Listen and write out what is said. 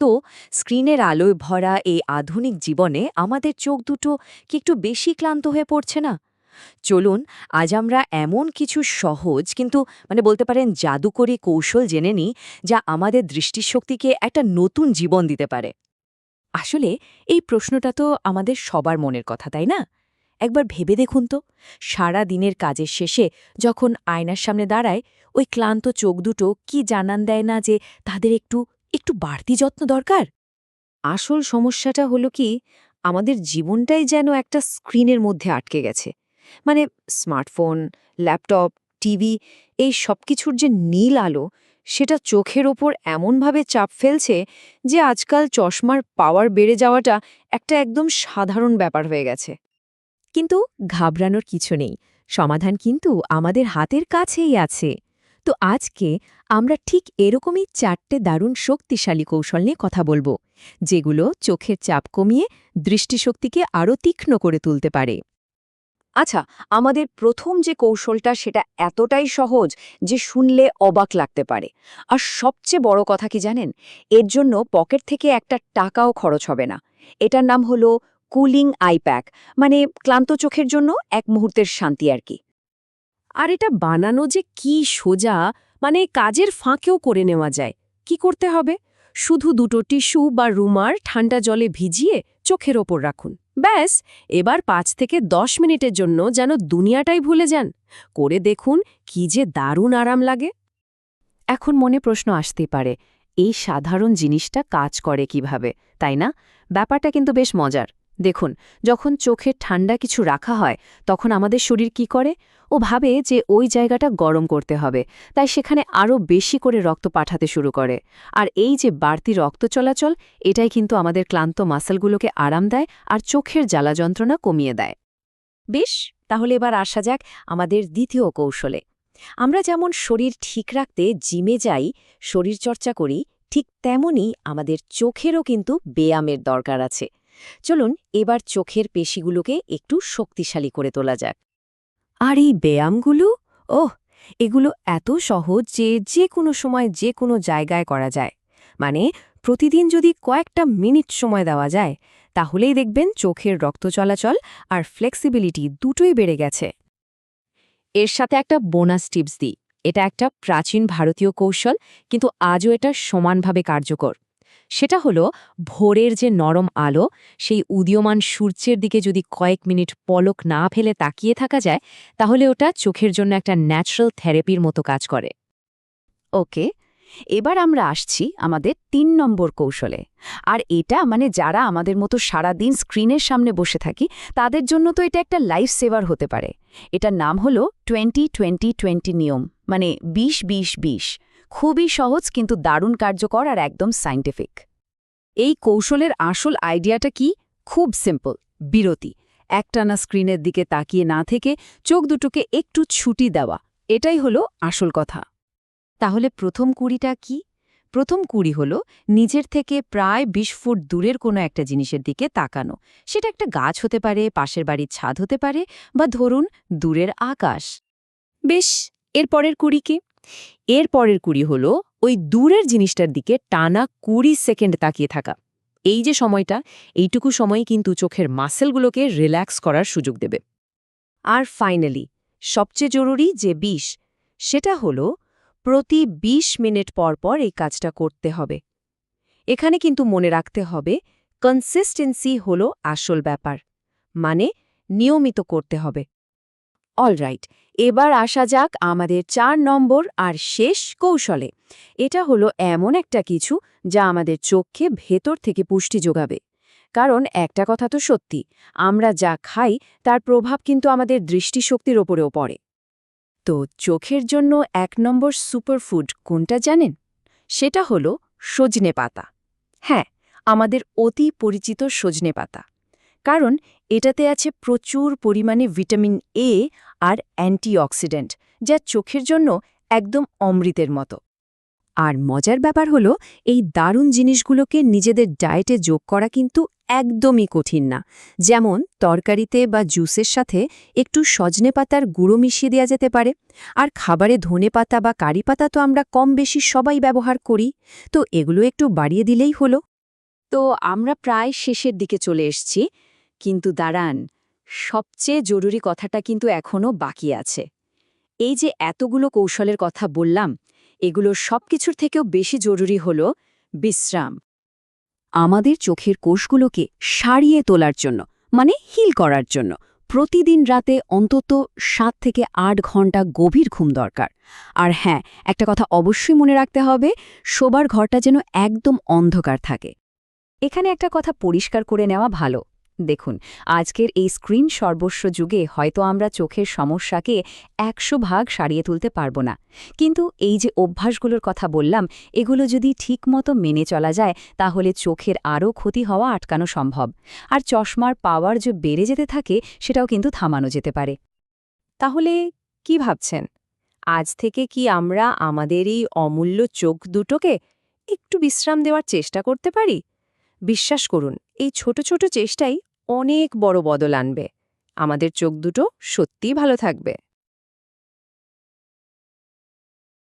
তো স্ক্রিনের আলোয় ভরা এই আধুনিক জীবনে আমাদের চোখ দুটো কি একটু বেশি ক্লান্ত হয়ে পড়ছে না? চলুন, আজ আমরা এমন কিছু সহজ কিন্তু মানে বলতে পারেন জাদুকরী কৌশল জেনে নিই, যা আমাদের দৃষ্টিশক্তিকে একটা নতুন জীবন দিতে পারে। আসলে এই প্রশ্নটা তো আমাদের সবার মনের কথা, তাই না? একবার ভেবে দেখুন তো, সারা দিনের কাজের শেষে যখন আয়নার সামনে দাঁড়ায়, ওই ক্লান্ত চোখ দুটো কি জানান দেয় না যে তাদের একটু একটু বাড়তি যত্ন দরকার? আসল সমস্যাটা হলো কি, আমাদের জীবনটাই যেন একটা স্ক্রিনের মধ্যে আটকে গেছে। মানে স্মার্টফোন, ল্যাপটপ, টিভি, এই সব কিছুর যে নীল আলো, সেটা চোখের ওপর এমনভাবে চাপ ফেলছে যে আজকাল চশমার পাওয়ার বেড়ে যাওয়াটা একটা একদম সাধারণ ব্যাপার হয়ে গেছে। কিন্তু ঘাবড়ানোর কিছু নেই। সমাধান কিন্তু আমাদের হাতের কাছেই আছে। তো আজকে আমরা ঠিক এরকমই চারটে দারুণ শক্তিশালী কৌশল নিয়ে কথা বলব, যেগুলো চোখের চাপ কমিয়ে দৃষ্টিশক্তিকে আরও তীক্ষ্ণ করে তুলতে পারে। আচ্ছা আমাদের প্রথম যে কৌশলটা সেটা এতটাই সহজ যে শুনলে অবাক লাগতে পারে। আর সবচেয়ে বড় কথা কি জানেন? এর জন্য পকেট থেকে একটা টাকাও খরচ হবে না। এটার নাম হলো কুলিং আইপ্যাক মানে ক্লান্ত চোখের জন্য এক মুহূর্তের শান্তি আর কি। আর এটা বানানো যে কি সোজা মানে কাজের ফাঁকেও করে নেওয়া যায়। কি করতে হবে? শুধু দুটো টিস্যু বা রুমার ঠান্ডা জলে ভিজিয়ে চোখের ওপর রাখুন। ব্যাস, এবার পাঁচ থেকে দশ মিনিটের জন্য যেন দুনিয়াটাই ভুলে যান। করে দেখুন কি যে দারুণ আরাম লাগে। এখন মনে প্রশ্ন আসতে পারে, এই সাধারণ জিনিসটা কাজ করে কীভাবে, তাই না? ব্যাপারটা কিন্তু বেশ মজার। দেখুন, যখন চোখে ঠান্ডা কিছু রাখা হয়, তখন আমাদের শরীর কি করে? ও ভাবে যে ওই জায়গাটা গরম করতে হবে, তাই সেখানে আরও বেশি করে রক্ত পাঠাতে শুরু করে। আর এই যে বাড়তি রক্ত চলাচল, এটাই কিন্তু আমাদের ক্লান্ত মাসেলগুলোকে আরাম দেয় আর চোখের জ্বালা যন্ত্রণা কমিয়ে দেয়। বেশ, তাহলে এবার আসা যাক আমাদের দ্বিতীয় কৌশলে। আমরা যেমন শরীর ঠিক রাখতে জিমে যাই, শরীরচর্চা করি, ঠিক তেমনই আমাদের চোখেরও কিন্তু ব্যায়ামের দরকার আছে। চলুন এবার চোখের পেশিগুলোকে একটু শক্তিশালী করে তোলা যাক। আর এই ব্যায়ামগুলো? ওহ, এগুলো এত সহজ যে যে কোনো সময় যে কোনো জায়গায় করা যায়। মানে প্রতিদিন যদি কয়েকটা মিনিট সময় দেওয়া যায়, তাহলেই দেখবেন চোখের রক্ত চলাচল আর ফ্লেক্সিবিলিটি দুটোই বেড়ে গেছে। এর সাথে একটা বোনাস টিপস দিই। এটা একটা প্রাচীন ভারতীয় কৌশল, কিন্তু আজও এটা সমানভাবে কার্যকর। সেটা হলো ভোরের যে নরম আলো, সেই উদীয়মান সূর্যের দিকে যদি কয়েক মিনিট পলক না ফেলে তাকিয়ে থাকা যায়, তাহলে ওটা চোখের জন্য একটা ন্যাচারাল থেরাপির মতো কাজ করে। ওকে, এবার আমরা আসছি আমাদের তিন নম্বর কৌশলে। আর এটা মানে যারা আমাদের মতো সারা দিন স্ক্রিনের সামনে বসে থাকি, তাদের জন্য তো এটা একটা লাইফ সেভার হতে পারে। এটার নাম হলো টোয়েন্টি টোয়েন্টি টোয়েন্টি নিয়ম মানে বিশ বিশ বিশ। খুবই সহজ, কিন্তু দারুণ কার্যকর আর একদম সাইন্টিফিক এই কৌশলের আসল আইডিয়াটা কি? খুব সিম্পল বিরতি। একটানা স্ক্রিনের দিকে তাকিয়ে না থেকে চোখ দুটোকে একটু ছুটি দেওয়া, এটাই হলো আসল কথা। তাহলে প্রথম কুড়িটা কি? প্রথম কুড়ি হল নিজের থেকে প্রায় ২০ ফুট দূরের কোনো একটা জিনিসের দিকে তাকানো। সেটা একটা গাছ হতে পারে, পাশের বাড়ির ছাদ হতে পারে, বা ধরুন দূরের আকাশ। বেশ এরপরের কুড়ি কি? এর পরের কুড়ি হল ওই দূরের জিনিসটার দিকে টানা কুড়ি সেকেন্ড তাকিয়ে থাকা। এই যে সময়টা, এইটুকু সময় কিন্তু চোখের মাসেলগুলোকে রিল্যাক্স করার সুযোগ দেবে। আর ফাইনালি, সবচেয়ে জরুরি যে বিষ, সেটা হলো প্রতি ২০ মিনিট পর পর এই কাজটা করতে হবে। এখানে কিন্তু মনে রাখতে হবে কনসিস্টেন্সি হল আসল ব্যাপার মানে নিয়মিত করতে হবে। অলরাইট এবার আসা যাক আমাদের চার নম্বর আর শেষ কৌশলে। এটা হলো এমন একটা কিছু যা আমাদের চোখকে ভেতর থেকে পুষ্টি যোগাবে। কারণ একটা কথা তো সত্যি, আমরা যা খাই তার প্রভাব কিন্তু আমাদের দৃষ্টিশক্তির ওপরেও পড়ে। তো চোখের জন্য এক নম্বর সুপারফুড কোনটা জানেন? সেটা হলো সজনে পাতা। হ্যাঁ আমাদের অতি পরিচিত সজনে পাতা। কারণ এটাতে আছে প্রচুর পরিমাণে ভিটামিন এ আর অ্যান্টিঅক্সিডেন্ট, যা চোখের জন্য একদম অমৃতের মতো। আর মজার ব্যাপার হলো, এই দারুণ জিনিসগুলোকে নিজেদের ডায়েটে যোগ করা কিন্তু একদমই কঠিন না। যেমন, তরকারিতে বা জুসের সাথে একটু সজনে পাতার গুঁড়ো মিশিয়ে দেওয়া যেতে পারে। আর খাবারে ধনে পাতা বা কারি পাতা তো আমরা কম বেশি সবাই ব্যবহার করি। তো এগুলো একটু বাড়িয়ে দিলেই হলো। তো আমরা প্রায় শেষের দিকে চলে এসছি। কিন্তু দাঁড়ান, সবচেয়ে জরুরি কথাটা কিন্তু এখনও বাকি আছে। এই যে এতগুলো কৌশলের কথা বললাম এগুলোর সবকিছুর থেকেও বেশি জরুরি হল বিশ্রাম। আমাদের চোখের কোষগুলোকে সারিয়ে তোলার জন্য মানে হিল করার জন্য প্রতিদিন রাতে অন্তত সাত থেকে আট ঘণ্টা গভীর ঘুম দরকার। আর হ্যাঁ একটা কথা অবশ্যই মনে রাখতে হবে, শোবার ঘরটা যেন একদম অন্ধকার থাকে। এখানে একটা কথা পরিষ্কার করে নেওয়া ভালো। দেখুন, আজকের এই স্ক্রিন সর্বস্ব যুগে হয়তো আমরা চোখের সমস্যাকে একশো ভাগ সারিয়ে তুলতে পারব না। কিন্তু এই যে অভ্যাসগুলোর কথা বললাম, এগুলো যদি ঠিকমতো মেনে চলা যায়, তাহলে চোখের আরও ক্ষতি হওয়া আটকানো সম্ভব। আর চশমার পাওয়ার যে বেড়ে যেতে থাকে, সেটাও কিন্তু থামানো যেতে পারে। তাহলে কি ভাবছেন? আজ থেকে কি আমরা আমাদের এই অমূল্য চোখ দুটোকে একটু বিশ্রাম দেওয়ার চেষ্টা করতে পারি? বিশ্বাস করুন, এই ছোট ছোট চেষ্টাই অনেক বড় বদল আনবে। আমাদের চোখ দুটো সত্যিই ভালো থাকবে।